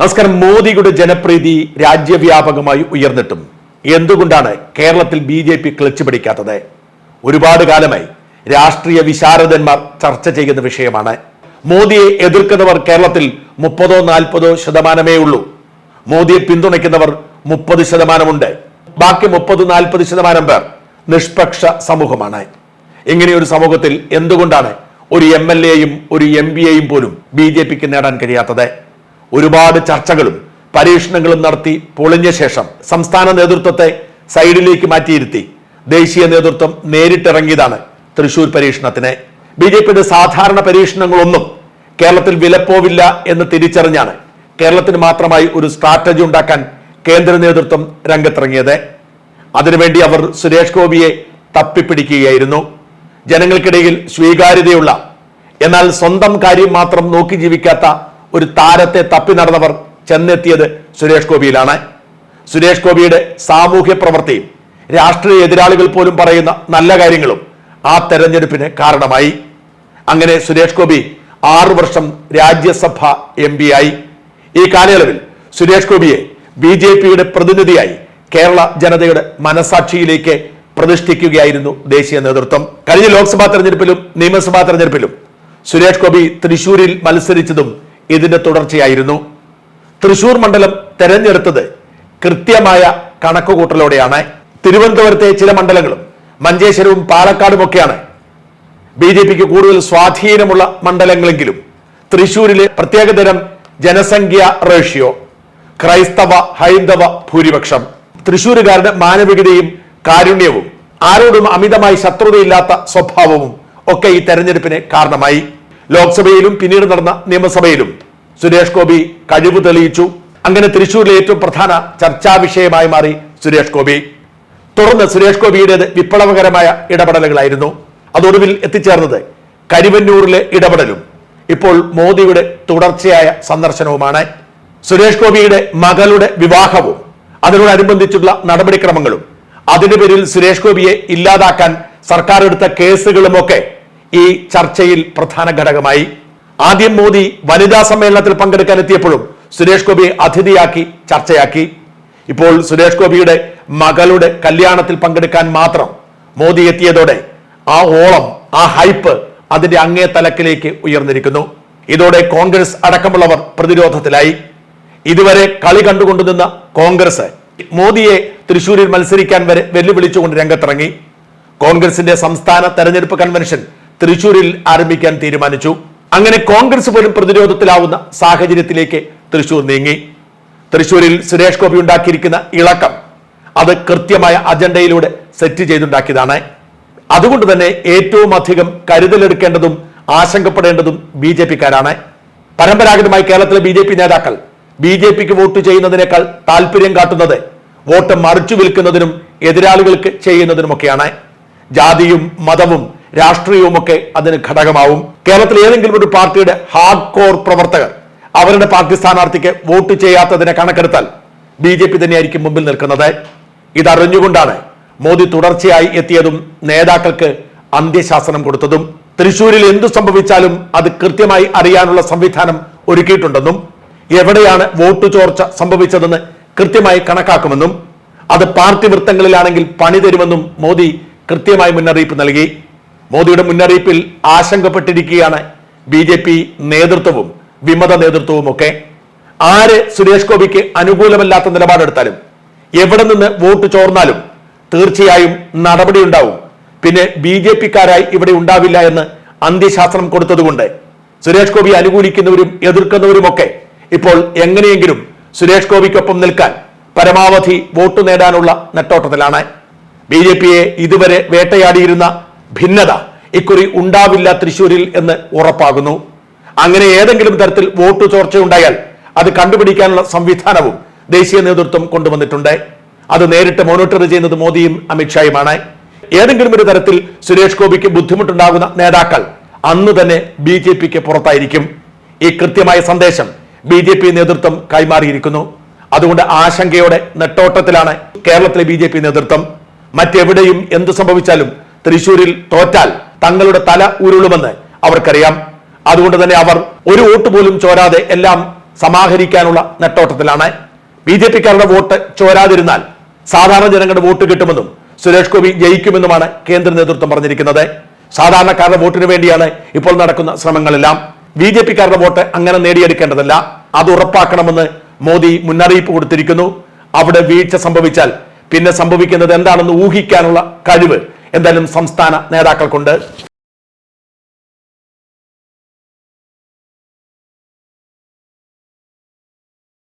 നമസ്കാരം. മോദിയുടെ ജനപ്രീതി രാജ്യവ്യാപകമായി ഉയർന്നിട്ടും എന്തുകൊണ്ടാണ് കേരളത്തിൽ ബി ജെ പി ക്ലച്ച് പിടിക്കാത്തത് ഒരുപാട് കാലമായി രാഷ്ട്രീയ വിശാരദന്മാർ ചർച്ച ചെയ്യുന്ന വിഷയമാണ്. മോദിയെ എതിർക്കുന്നവർ കേരളത്തിൽ മുപ്പതോ നാൽപ്പതോ ശതമാനമേ ഉള്ളൂ. മോദിയെ പിന്തുണയ്ക്കുന്നവർ മുപ്പത് ശതമാനമുണ്ട്. ബാക്കി മുപ്പത് നാൽപ്പത് ശതമാനം പേർ നിഷ്പക്ഷ സമൂഹമാണ്. ഇങ്ങനെയൊരു സമൂഹത്തിൽ എന്തുകൊണ്ടാണ് ഒരു എം എൽ എയും ഒരു എം പിയെയും പോലും ബി ജെ പിക്ക് നേടാൻ കഴിയാത്തത്? ഒരുപാട് ചർച്ചകളും പരീക്ഷണങ്ങളും നടത്തി പൊളിഞ്ഞ ശേഷം സംസ്ഥാന നേതൃത്വത്തെ സൈഡിലേക്ക് മാറ്റിയിരുത്തി. ദേശീയ നേതൃത്വം നേരിട്ടിറങ്ങിയതാണ് തൃശൂർ പരീക്ഷണത്തിന്. ബി ജെ പിയുടെ സാധാരണ പരീക്ഷണങ്ങളൊന്നും കേരളത്തിൽ വിലപ്പോവില്ല എന്ന് തിരിച്ചറിഞ്ഞാണ് കേരളത്തിന് മാത്രമായി ഒരു സ്ട്രാറ്റജി ഉണ്ടാക്കാൻ കേന്ദ്ര നേതൃത്വം രംഗത്തിറങ്ങിയത്. അതിനുവേണ്ടി അവർ സുരേഷ് ഗോപിയെ തപ്പിപ്പിടിക്കുകയായിരുന്നു. ജനങ്ങൾക്കിടയിൽ സ്വീകാര്യതയുള്ള എന്നാൽ സ്വന്തം കാര്യം മാത്രം നോക്കി ജീവിക്കാത്ത ഒരു താരത്തെ തപ്പി നടന്നവർ ചെന്നെത്തിയത് സുരേഷ് ഗോപിയിലാണ്. സുരേഷ് ഗോപിയുടെ സാമൂഹ്യ പ്രവൃത്തിയും രാഷ്ട്രീയ എതിരാളികൾ പോലും പറയുന്ന നല്ല കാര്യങ്ങളും ആ തെരഞ്ഞെടുപ്പിന് കാരണമായി. അങ്ങനെ സുരേഷ് ഗോപി ആറു വർഷം രാജ്യസഭ എം ആയി. ഈ കാലയളവിൽ സുരേഷ് ഗോപിയെ ബി ജെ പിയുടെ പ്രതിനിധിയായി കേരള ജനതയുടെ മനസാക്ഷിയിലേക്ക് പ്രതിഷ്ഠിക്കുകയായിരുന്നു ദേശീയ നേതൃത്വം. കഴിഞ്ഞ ലോക്സഭാ തെരഞ്ഞെടുപ്പിലും നിയമസഭാ തെരഞ്ഞെടുപ്പിലും സുരേഷ് ഗോപി തൃശൂരിൽ മത്സരിച്ചതും ഇതിന്റെ തുടർച്ചയായിരുന്നു. തൃശൂർ മണ്ഡലം തെരഞ്ഞെടുത്തത് കൃത്യമായ കണക്കുകൂട്ടലോടെയാണ്. തിരുവനന്തപുരത്തെ ചില മണ്ഡലങ്ങളും മഞ്ചേശ്വരവും പാലക്കാടുമൊക്കെയാണ്. ബി ജെ പിക്ക് കൂടുതൽ സ്വാധീനമുള്ള മണ്ഡലങ്ങളെങ്കിലും തൃശൂരിലെ പ്രത്യേകതരം ജനസംഖ്യ റേഷ്യോ ക്രൈസ്തവ ഹൈന്ദവ ഭൂരിപക്ഷം തൃശൂരുകാരുടെ മാനവികതയും കാരുണ്യവും ആരോടും അമിതമായി ശത്രുതയില്ലാത്ത സ്വഭാവവും ഒക്കെ ഈ തെരഞ്ഞെടുപ്പിന് കാരണമായി. ലോക്സഭയിലും പിന്നീട് നടന്ന നിയമസഭയിലും സുരേഷ് ഗോപി കഴിവ് തെളിയിച്ചു. അങ്ങനെ തൃശൂരിലെ ഏറ്റവും പ്രധാന ചർച്ചാ വിഷയമായി മാറി സുരേഷ് ഗോപി. തുടർന്ന് സുരേഷ് ഗോപിയുടേത് വിപ്ലവകരമായ ഇടപെടലുകളായിരുന്നു. അതൊടുവിൽ എത്തിച്ചേർന്നത് കരിവന്നൂരിലെ ഇടപെടലും. ഇപ്പോൾ മോദിയുടെ തുടർച്ചയായ സന്ദർശനവുമാണ്. സുരേഷ് ഗോപിയുടെ മകളുടെ വിവാഹവും അതിനോടനുബന്ധിച്ചുള്ള നടപടിക്രമങ്ങളും അതിന്റെ പേരിൽ സുരേഷ് ഗോപിയെ ഇല്ലാതാക്കാൻ സർക്കാർ എടുത്ത കേസുകളുമൊക്കെ ഈ ചർച്ചയിൽ പ്രധാന ഘടകമായി ആദ്യം മോദി വനിതാ സമ്മേളനത്തിൽ പങ്കെടുക്കാൻ എത്തിയപ്പോഴും സുരേഷ് ഗോപിയെ അതിഥിയാക്കി ചർച്ചയാക്കി. ഇപ്പോൾ സുരേഷ് ഗോപിയുടെ മകളുടെ കല്യാണത്തിൽ പങ്കെടുക്കാൻ മാത്രം മോദി എത്തിയതോടെ ആ ഓളം ആ ഹൈപ്പ് അതിന്റെ അങ്ങേ തലക്കിലേക്ക് ഉയർന്നിരിക്കുന്നു. ഇതോടെ കോൺഗ്രസ് അടക്കമുള്ളവർ പ്രതിരോധത്തിലായി. ഇതുവരെ കളി കണ്ടുകൊണ്ടുനിന്ന കോൺഗ്രസ് മോദിയെ തൃശൂരിൽ മത്സരിക്കാൻ വരെ വെല്ലുവിളിച്ചുകൊണ്ട് രംഗത്തിറങ്ങി. കോൺഗ്രസിന്റെ സംസ്ഥാന തെരഞ്ഞെടുപ്പ് കൺവെൻഷൻ തൃശൂരിൽ ആരംഭിക്കാൻ തീരുമാനിച്ചു. അങ്ങനെ കോൺഗ്രസ് പോലും പ്രതിരോധത്തിലാവുന്ന സാഹചര്യത്തിലേക്ക് തൃശൂർ നീങ്ങി. തൃശൂരിൽ സുരേഷ് ഗോപി ഉണ്ടാക്കിയിരിക്കുന്ന ഇളക്കം അത് കൃത്യമായ അജണ്ടയിലൂടെ സെറ്റ് ചെയ്തുണ്ടാക്കിയതാണ്. അതുകൊണ്ട് തന്നെ ഏറ്റവും അധികം കരുതലെടുക്കേണ്ടതും ആശങ്കപ്പെടേണ്ടതും ബി ജെ പിക്കാരാണ്. പരമ്പരാഗതമായി കേരളത്തിലെ ബി ജെ പി നേതാക്കൾ ബി ജെ പിക്ക് വോട്ട് ചെയ്യുന്നതിനേക്കാൾ താല്പര്യം കാട്ടുന്നത് വോട്ട് മറിച്ചു വിൽക്കുന്നതിനും എതിരാളികൾക്ക് ചെയ്യുന്നതിനുമൊക്കെയാണ്. ജാതിയും മതവും രാഷ്ട്രീയവുമൊക്കെ അതിന് ഘടകമാവും. കേരളത്തിൽ ഏതെങ്കിലും ഒരു പാർട്ടിയുടെ ഹാർഡ് കോർ പ്രവർത്തകർ അവരുടെ പാർട്ടി സ്ഥാനാർത്ഥിക്ക് വോട്ട് ചെയ്യാത്തതിനെ കണക്കെടുത്താൽ ബി ജെ പി തന്നെയായിരിക്കും മുമ്പിൽ നിൽക്കുന്നത്. ഇതറിഞ്ഞുകൊണ്ടാണ് മോദി തുടർച്ചയായി എത്തിയതും നേതാക്കൾക്ക് അന്ത്യശാസനം കൊടുത്തതും. തൃശൂരിൽ എന്തു സംഭവിച്ചാലും അത് കൃത്യമായി അറിയാനുള്ള സംവിധാനം ഒരുക്കിയിട്ടുണ്ടെന്നും എവിടെയാണ് വോട്ട് ചോർച്ച സംഭവിച്ചതെന്ന് കൃത്യമായി കണക്കാക്കുമെന്നും അത് പാർട്ടി വൃത്തങ്ങളിലാണെങ്കിൽ പണി തരുമെന്നും മോദി കൃത്യമായി മുന്നറിയിപ്പ് നൽകി. മോദിയുടെ മുന്നറിയിപ്പിൽ ആശങ്കപ്പെട്ടിരിക്കുകയാണ് ബി ജെ പി നേതൃത്വവും വിമത നേതൃത്വവും ഒക്കെ ആര് സുരേഷ് ഗോപിക്ക് അനുകൂലമല്ലാത്ത നിലപാടെടുത്താലും എവിടെ നിന്ന് വോട്ട് ചോർന്നാലും തീർച്ചയായും നടപടി ഉണ്ടാവും പിന്നെ ബി ജെ പിക്കാരായി ഇവിടെ ഉണ്ടാവില്ല എന്ന് അന്ത്യശാസ്ത്രം കൊടുത്തതുകൊണ്ട് സുരേഷ് ഗോപി അനുകൂലിക്കുന്നവരും എതിർക്കുന്നവരുമൊക്കെ ഇപ്പോൾ എങ്ങനെയെങ്കിലും സുരേഷ് ഗോപിക്കൊപ്പം നിൽക്കാൻ പരമാവധി വോട്ട് നേടാനുള്ള നെട്ടോട്ടത്തിലാണ്. ബി ജെ പിയെ ഇതുവരെ വേട്ടയാടിയിരുന്ന ഭിന്നത. ഇക്കുറി ഉണ്ടാവില്ല തൃശൂരിൽ എന്ന് ഉറപ്പാകുന്നു. അങ്ങനെ ഏതെങ്കിലും തരത്തിൽ വോട്ട് ചോർച്ചയുണ്ടായാൽ അത് കണ്ടുപിടിക്കാനുള്ള സംവിധാനവും ദേശീയ നേതൃത്വം കൊണ്ടുവന്നിട്ടുണ്ട്. അത് നേരിട്ട് മോണിറ്റർ ചെയ്യുന്നത് മോദിയും അമിത്ഷായുമാണ്. ഏതെങ്കിലും ഒരു തരത്തിൽ സുരേഷ് ഗോപിക്ക് ബുദ്ധിമുട്ടുണ്ടാകുന്ന നേതാക്കൾ അന്ന് തന്നെ ബി ജെ പിക്ക് പുറത്തായിരിക്കും. ഈ കൃത്യമായ സന്ദേശം ബി ജെ പി നേതൃത്വം കൈമാറിയിരിക്കുന്നു. അതുകൊണ്ട് ആശങ്കയോടെ നെട്ടോട്ടത്തിലാണ് കേരളത്തിലെ ബി നേതൃത്വം. മറ്റെവിടെയും എന്ത് സംഭവിച്ചാലും തൃശൂരിൽ തോറ്റാൽ തങ്ങളുടെ തല ഉരുളുമെന്ന് അവർക്കറിയാം. അതുകൊണ്ട് തന്നെ അവർ ഒരു വോട്ട് പോലും ചോരാതെ എല്ലാം സമാഹരിക്കാനുള്ള നെട്ടോട്ടത്തിലാണ്. ബി ജെ പിക്കാരുടെ വോട്ട് ചോരാതിരുന്നാൽ സാധാരണ ജനങ്ങളുടെ വോട്ട് കിട്ടുമെന്നും സുരേഷ് ഗോപി ജയിക്കുമെന്നുമാണ് കേന്ദ്ര നേതൃത്വം പറഞ്ഞിരിക്കുന്നത്. സാധാരണക്കാരുടെ വോട്ടിന് വേണ്ടിയാണ് ഇപ്പോൾ നടക്കുന്ന ശ്രമങ്ങളെല്ലാം. ബി ജെ പിക്കാരുടെ വോട്ട് അങ്ങനെ നേടിയെടുക്കേണ്ടതല്ല. അത് ഉറപ്പാക്കണമെന്ന് മോദി മുന്നറിയിപ്പ് കൊടുത്തിരിക്കുന്നു. അവിടെ വീഴ്ച സംഭവിച്ചാൽ പിന്നെ സംഭവിക്കുന്നത് എന്താണെന്ന് ഊഹിക്കാനുള്ള കഴിവ് എന്തായാലും സംസ്ഥാന നേതാക്കൾക്കുണ്ട്.